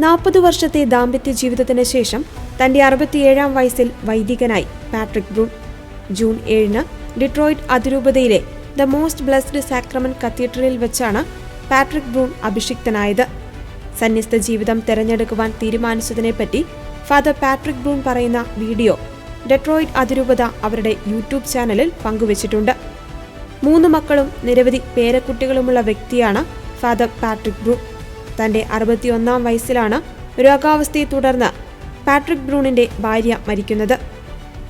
നാൽപ്പത് വർഷത്തെ ദാമ്പത്യ ജീവിതത്തിന് ശേഷം തന്റെ അറുപത്തിയേഴാം വയസ്സിൽ വൈദികനായി പാട്രിക് ബ്രൂൺ ജൂൺ ഏഴിന് ഡിട്രോയിറ്റ് അതിരൂപതയിലെ ദ മോസ്റ്റ് ബ്ലസ്ഡ് സാക്രമൻ കത്തീഡ്രലിൽ വെച്ചാണ് പാട്രിക് ബ്രൂൺ അഭിഷിക്തനായത്. സന്യസ്ത ജീവിതം തെരഞ്ഞെടുക്കുവാൻ തീരുമാനിച്ചതിനെപ്പറ്റി ഫാദർ പാട്രിക് ബ്രൂൺ പറയുന്ന വീഡിയോ ഡെട്രോയിറ്റ് അതിരൂപത അവരുടെ യൂട്യൂബ് ചാനലിൽ പങ്കുവച്ചിട്ടുണ്ട്. മൂന്ന് മക്കളും നിരവധി പേരക്കുട്ടികളുമുള്ള വ്യക്തിയാണ് ഫാദർ പാട്രിക് ബ്രൂൺ തന്റെ അറുപത്തിയൊന്നാം വയസ്സിലാണ് രോഗാവസ്ഥയെ തുടർന്ന് പാട്രിക് ബ്രൂണിന്റെ ഭാര്യ മരിക്കുന്നത്.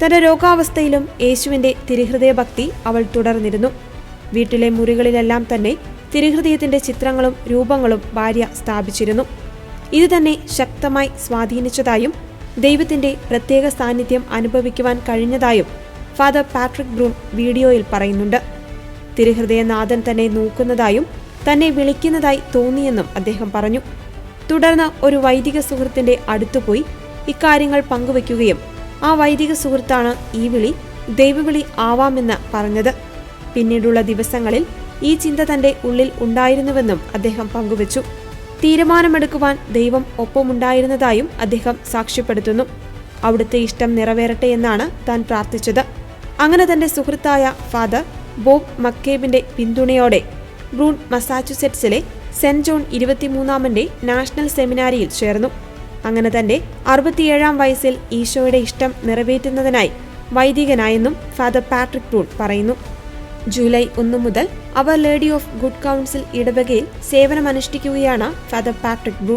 തന്റെ രോഗാവസ്ഥയിലും യേശുവിന്റെ തിരുഹൃദയഭക്തി അവൾ തുടർന്നിരുന്നു. വീട്ടിലെ മുറികളിലെല്ലാം തന്നെ തിരുഹൃദയത്തിന്റെ ചിത്രങ്ങളും രൂപങ്ങളും ഭാര്യ സ്ഥാപിച്ചിരുന്നു. ഇത് തന്നെ ശക്തമായി സ്വാധീനിച്ചതായും ദൈവത്തിന്റെ പ്രത്യേക സാന്നിധ്യം അനുഭവിക്കുവാൻ കഴിഞ്ഞതായും ഫാദർ പാട്രിക് ബ്രൂൺ വീഡിയോയിൽ പറയുന്നുണ്ട്. തിരുഹൃദയനാഥൻ തന്നെ നോക്കുന്നതായും തന്നെ വിളിക്കുന്നതായി തോന്നിയെന്നും അദ്ദേഹം പറഞ്ഞു. തുടർന്ന് ഒരു വൈദിക സുഹൃത്തിന്റെ അടുത്തുപോയി ഇക്കാര്യങ്ങൾ പങ്കുവയ്ക്കുകയും ആ വൈദിക സുഹൃത്താണ് ഈ വിളി ദൈവവിളി ആവാമെന്ന് പറഞ്ഞത്. പിന്നീടുള്ള ദിവസങ്ങളിൽ ഈ ചിന്ത തന്റെ ഉള്ളിൽ ഉണ്ടായിരുന്നുവെന്നും അദ്ദേഹം പങ്കുവച്ചു. തീരുമാനമെടുക്കുവാൻ ദൈവം ഒപ്പമുണ്ടായിരുന്നതായും അദ്ദേഹം സാക്ഷ്യപ്പെടുത്തുന്നു. അവിടുത്തെ ഇഷ്ടം നിറവേറട്ടെ എന്നാണ് താൻ പ്രാർത്ഥിച്ചത്. അങ്ങനെ തന്റെ സുഹൃത്തായ ഫാദർ ബോബ് മക്കേബിന്റെ പിന്തുണയോടെ ബ്രൂൺ മസാച്ചുസെറ്റ്സിലെ സെന്റ് ജോൺ ഇരുപത്തിമൂന്നാമന്റെ നാഷണൽ സെമിനാരിയിൽ ചേർന്നു. അങ്ങനെ തന്റെ അറുപത്തിയേഴാം വയസ്സിൽ ഈശോയുടെ ഇഷ്ടം നിറവേറ്റുന്നതിനായി വൈദികനായെന്നും ഫാദർ പാട്രിക് ബ്രൂൺ പറയുന്നു. ജൂലൈ ഒന്ന് മുതൽ അവർ ലേഡി ഓഫ് ഗുഡ് കൗൺസിൽ ഇടവകയിൽ സേവനമനുഷ്ഠിക്കുകയാണ് ഫാദർ പാട്രിക് ബ്രൂ